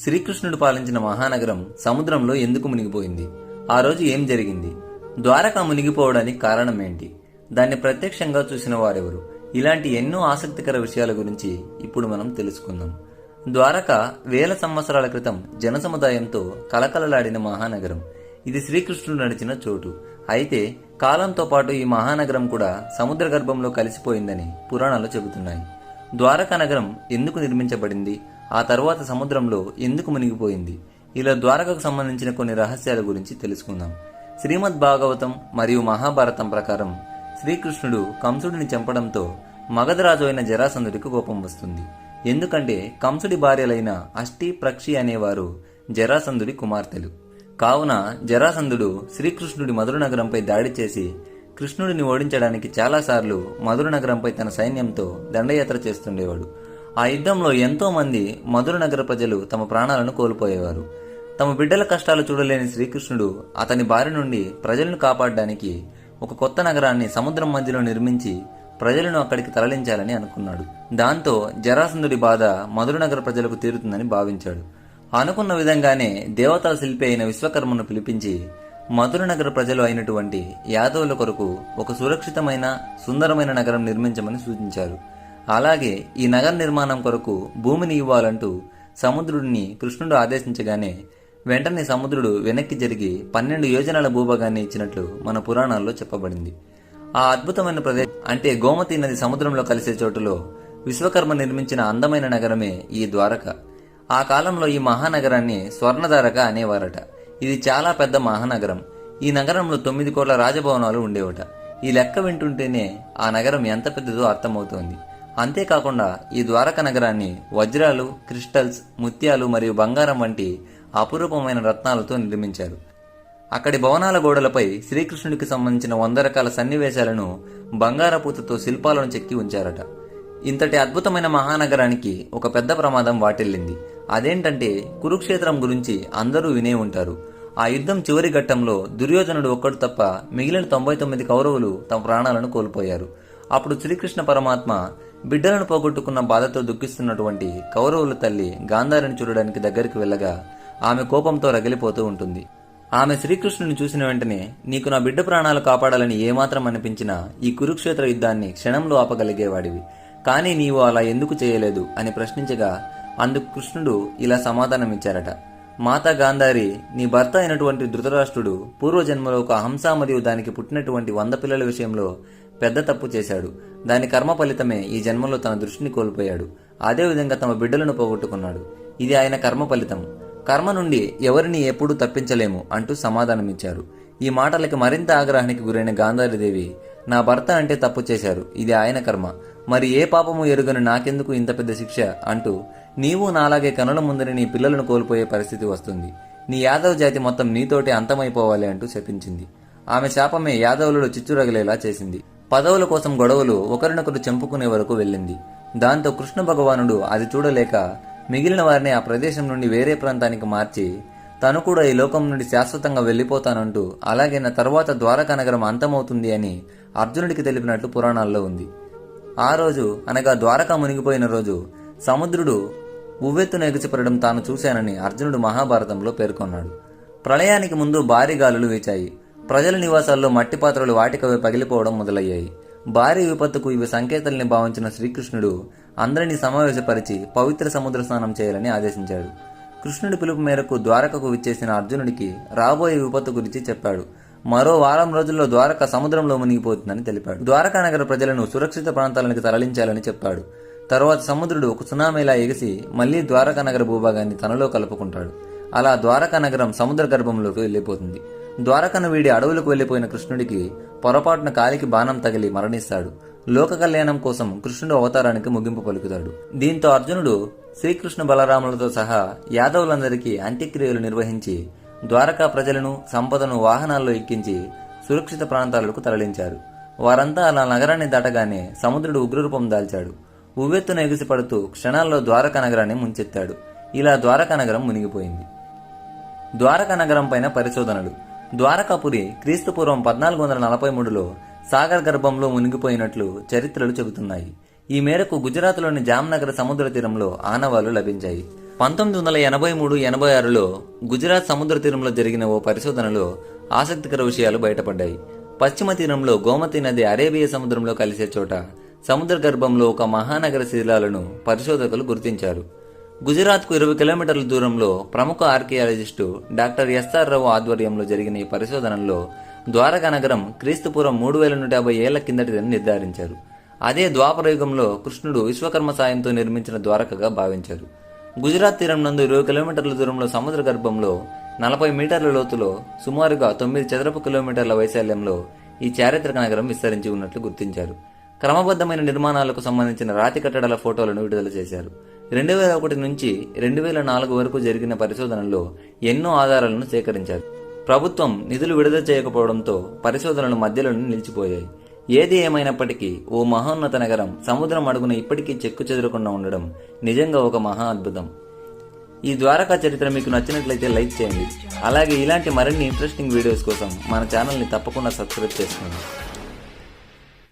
శ్రీకృష్ణుడు పాలించిన మహానగరం సముద్రంలో ఎందుకు మునిగిపోయింది? ఆ రోజు ఏం జరిగింది? ద్వారక మునిగిపోవడానికి కారణం ఏంటి దాన్ని ప్రత్యక్షంగా చూసిన వారెవరు? ఇలాంటి ఎన్నో ఆసక్తికర విషయాల గురించి ఇప్పుడు మనం తెలుసుకుందాం. ద్వారక వేల సంవత్సరాల క్రితం జనసముదాయంతో కలకలలాడిన మహానగరం. ఇది శ్రీకృష్ణుడు నడిచిన చోటు. అయితే కాలంతో పాటు ఈ మహానగరం కూడా సముద్ర గర్భంలో కలిసిపోయిందని పురాణాలు చెబుతున్నాయి. ద్వారకా నగరం ఎందుకు నిర్మించబడింది? ఆ తర్వాత సముద్రంలో ఎందుకు మునిగిపోయింది? ఇలా ద్వారకకు సంబంధించిన కొన్ని రహస్యాల గురించి తెలుసుకుందాం. శ్రీమద్ భాగవతం మరియు మహాభారతం ప్రకారం శ్రీకృష్ణుడు కంసుడిని చంపడంతో మగధరాజు అయిన జరాసంధుడికి కోపం వస్తుంది. ఎందుకంటే కంసుడి భార్యలైన అష్టి ప్రక్షి అనేవారు జరాసంధుడి కుమార్తెలు. కావున జరాసంధుడు శ్రీకృష్ణుడి మధుర నగరంపై దాడి చేసి కృష్ణుడిని ఓడించడానికి చాలాసార్లు మధుర నగరంపై తన సైన్యంతో దండయాత్ర చేస్తుండేవాడు. ఆ యుద్ధంలో ఎంతోమంది మధుర నగర ప్రజలు తమ ప్రాణాలను కోల్పోయేవారు. తమ బిడ్డల కష్టాలు చూడలేని శ్రీకృష్ణుడు అతని బారి నుండి ప్రజలను కాపాడడానికి ఒక కొత్త నగరాన్ని సముద్రం మధ్యలో నిర్మించి ప్రజలను అక్కడికి తరలించాలని అనుకున్నాడు. దాంతో జరాసంధుడి బాధ మధుర నగర ప్రజలకు తీరుతుందని భావించాడు. అనుకున్న విధంగానే దేవతల శిల్పి అయిన విశ్వకర్మను పిలిపించి మధుర నగర ప్రజలు అయినటువంటి యాదవుల కొరకు ఒక సురక్షితమైన సుందరమైన నగరం నిర్మించమని సూచించారు. అలాగే ఈ నగర నిర్మాణం కొరకు భూమిని ఇవ్వాలంటూ సముద్రుడిని కృష్ణుడు ఆదేశించగానే వెంటనే సముద్రుడు వెనక్కి జరిగి పన్నెండు యోజనాల భూభాగాన్ని ఇచ్చినట్లు మన పురాణాల్లో చెప్పబడింది. ఆ అద్భుతమైన ప్రదేశం అంటే గోమతి నది సముద్రంలో కలిసే చోటులో విశ్వకర్మ నిర్మించిన అందమైన నగరమే ఈ ద్వారక. ఆ కాలంలో ఈ మహానగరాన్ని స్వర్ణధారక అనేవారట. ఇది చాలా పెద్ద మహానగరం. ఈ నగరంలో తొమ్మిది కోట్ల రాజభవనాలు ఉండేవట. ఈ లెక్క వింటుంటేనే ఆ నగరం ఎంత పెద్దదో అర్థమవుతోంది. అంతేకాకుండా ఈ ద్వారక నగరాన్ని వజ్రాలు క్రిస్టల్స్ ముత్యాలు మరియు బంగారం వంటి అపురూపమైన రత్నాలతో నిర్మించారు. అక్కడి భవనాల గోడలపై శ్రీకృష్ణుడికి సంబంధించిన వంద రకాల సన్నివేశాలను బంగారపూతతో శిల్పాలను చెక్కి ఉంచారట. ఇంతటి అద్భుతమైన మహానగరానికి ఒక పెద్ద ప్రమాదం వాటిల్లింది. అదేంటంటే కురుక్షేత్రం గురించి అందరూ వినే ఉంటారు. ఆ యుద్ధం చివరి ఘట్టంలో దుర్యోధనుడు ఒక్కడు తప్ప మిగిలిన తొంభై తొమ్మిది కౌరవులు తమ ప్రాణాలను కోల్పోయారు. అప్పుడు శ్రీకృష్ణ పరమాత్మ బిడ్డలను పోగొట్టుకున్న బాధతో దుఃఖిస్తున్నటువంటి కౌరవుల తల్లి గాంధారిని చూడడానికి దగ్గరికి వెళ్ళగా ఆమె కోపంతో రగిలిపోతూ ఉంటుంది. ఆమె శ్రీకృష్ణుని చూసిన వెంటనే నీకు నా బిడ్డ ప్రాణాలు కాపాడాలని ఏమాత్రం అనిపించినా ఈ కురుక్షేత్ర యుద్ధాన్ని క్షణంలో ఆపగలిగేవాడివి. కానీ నీవు అలా ఎందుకు చేయలేదు? అని ప్రశ్నించగా అందుకు కృష్ణుడు ఇలా సమాధానమిచ్చారట మాతా గాంధారి నీ భర్త అయినటువంటి ధృతరాష్ట్రుడు పూర్వజన్మలో ఒక హంస మరియు దానికి పుట్టినటువంటి వంద పిల్లల విషయంలో పెద్ద తప్పు చేశాడు. దాని కర్మ ఫలితమే ఈ జన్మలో తన దృష్టిని కోల్పోయాడు. అదేవిధంగా తమ బిడ్డలను పోగొట్టుకున్నాడు. ఇది ఆయన కర్మ ఫలితం. కర్మ నుండి ఎవరిని ఎప్పుడూ తప్పించలేము అంటూ సమాధానమిచ్చారు. ఈ మాటలకి మరింత ఆగ్రహానికి గురైన గాంధారీదేవి నా భర్త అంటే తప్పు చేశారు. ఇది ఆయన కర్మ. మరి ఏ పాపము ఎరుగని నాకెందుకు ఇంత పెద్ద శిక్ష అంటూ నీవు నాలాగే కనుల ముందరి నీ పిల్లలను కోల్పోయే పరిస్థితి వస్తుంది. నీ యాదవ జాతి మొత్తం నీతోటే అంతమైపోవాలి అంటూ శపించింది. ఆమె శాపమే యాదవులలో చిచ్చురగలేలా చేసింది. పదవుల కోసం గొడవలు ఒకరినొకరు చంపుకునే వరకు వెళ్ళింది. దాంతో కృష్ణ భగవానుడు అది చూడలేక మిగిలిన వారిని ఆ ప్రదేశం నుండి వేరే ప్రాంతానికి మార్చి తను కూడా ఈ లోకం నుండి శాశ్వతంగా వెళ్ళిపోతానంటూ అలాగే నా తర్వాత ద్వారకా నగరం అంతమవుతుంది అని అర్జునుడికి తెలిపినట్లు పురాణాల్లో ఉంది. ఆ రోజు అనగా ద్వారకా మునిగిపోయిన రోజు సముద్రుడు ఉవ్వెత్తున ఎగిసిపడడం తాను చూశానని అర్జునుడు మహాభారతంలో పేర్కొన్నాడు. ప్రళయానికి ముందు భారీ గాలులు వీచాయి. ప్రజల నివాసాల్లో మట్టి పాత్రలు వాటికవే పగిలిపోవడం మొదలయ్యాయి. భారీ విపత్తుకు ఇవి సంకేతాలని భావించిన శ్రీకృష్ణుడు అందరినీ సమావేశపరిచి పవిత్ర సముద్ర స్నానం చేయాలని ఆదేశించాడు. కృష్ణుడి పిలుపు మేరకు ద్వారకకు విచ్చేసిన అర్జునుడికి రాబోయే విపత్తు గురించి చెప్పాడు. మరో వారం రోజుల్లో ద్వారక సముద్రంలో మునిగిపోతుందని తెలిపాడు. ద్వారకా నగర ప్రజలను సురక్షిత ప్రాంతాలకు తరలించాలని చెప్పాడు. తరువాత సముద్రుడు ఒక సునామీలా ఎగిసి మళ్ళీ ద్వారకా నగర భూభాగాన్ని తనలో కలుపుకుంటాడు. అలా ద్వారకా నగరం సముద్ర గర్భంలోకి వెళ్ళిపోతుంది. ద్వారకను వీడి అడవులకు వెళ్ళిపోయిన కృష్ణుడికి పొరపాటున కాలికి బాణం తగిలి మరణిస్తాడు. లోక కళ్యాణం కోసం కృష్ణుడు అవతారానికి ముగింపు పలుకుతాడు. దీంతో అర్జునుడు శ్రీకృష్ణ బలరాములతో సహా యాదవులందరికీ అంత్యక్రియలు నిర్వహించి ద్వారకా ప్రజలను సంపదను వాహనాల్లో ఎక్కించి సురక్షిత ప్రాంతాలకు తరలించారు. వారంతా అలా నగరాన్ని దాటగానే సముద్రుడు ఉగ్రరూపం దాల్చాడు. ఉవ్వెత్తున ఎగిసిపడుతూ క్షణాల్లో ద్వారకా నగరాన్ని ముంచెత్తాడు. ఇలా ద్వారకా నగరం మునిగిపోయింది. ద్వారకా నగరం పైన పరిశోధనలు. ద్వారకాపురి క్రీస్తుపూర్వం పద్నాలుగు వందల నలభై మూడులో సాగర్ గర్భంలో మునిగిపోయినట్లు చరిత్రలు చెబుతున్నాయి. ఈ మేరకు గుజరాత్లోని జామ్నగర్ సముద్ర తీరంలో ఆనవాళ్ళు లభించాయి. పంతొమ్మిది వందల ఎనభై మూడు ఎనభై ఆరులో గుజరాత్ సముద్ర తీరంలో జరిగిన ఓ పరిశోధనలో ఆసక్తికర విషయాలు బయటపడ్డాయి. పశ్చిమ తీరంలో గోమతి నది అరేబియా సముద్రంలో కలిసే చోట సముద్ర గర్భంలో ఒక మహానగర శిథిలాలను పరిశోధకులు గుర్తించారు. గుజరాత్కు ఇరవై కిలోమీటర్ల దూరంలో ప్రముఖ ఆర్కియాలజిస్టు డాక్టర్ ఎస్ఆర్ రావు ఆధ్వర్యంలో జరిగిన ఈ పరిశోధనలో ద్వారకా నగరం క్రీస్తుపూర్వం మూడు వేల నూట యాభై ఏళ్ళ కిందటిదని నిర్ధారించారు. అదే ద్వాపర యుగంలో కృష్ణుడు విశ్వకర్మ సాయంతో నిర్మించిన ద్వారకగా భావించారు. గుజరాత్ తీరం నందు ఇరవై కిలోమీటర్ల దూరంలో సముద్ర గర్భంలో నలభై మీటర్ల లోతులో సుమారుగా తొమ్మిది చదరపు కిలోమీటర్ల వైశాల్యంలో ఈ చారిత్రక నగరం విస్తరించి ఉన్నట్లు గుర్తించారు. క్రమబద్ధమైన నిర్మాణాలకు సంబంధించిన రాతి కట్టడాల ఫోటోలను విడుదల చేశారు. రెండు వేల ఒకటి నుంచి రెండు వేల నాలుగు వరకు జరిగిన పరిశోధనల్లో ఎన్నో ఆధారాలను సేకరించారు. ప్రభుత్వం నిధులు విడుదల చేయకపోవడంతో పరిశోధనలు మధ్యలోనే నిలిచిపోయాయి. ఏది ఏమైనప్పటికీ ఓ మహోన్నత నగరం సముద్రం అడుగున ఇప్పటికీ చెక్కు చెదరకుండా ఉండడం నిజంగా ఒక మహా అద్భుతం. ఈ ద్వారకా చరిత్ర మీకు నచ్చినట్లయితే లైక్ చేయండి. అలాగే ఇలాంటి మరిన్ని ఇంట్రెస్టింగ్ వీడియోస్ కోసం మన ఛానల్ని తప్పకుండా సబ్స్క్రైబ్ చేసుకోండి.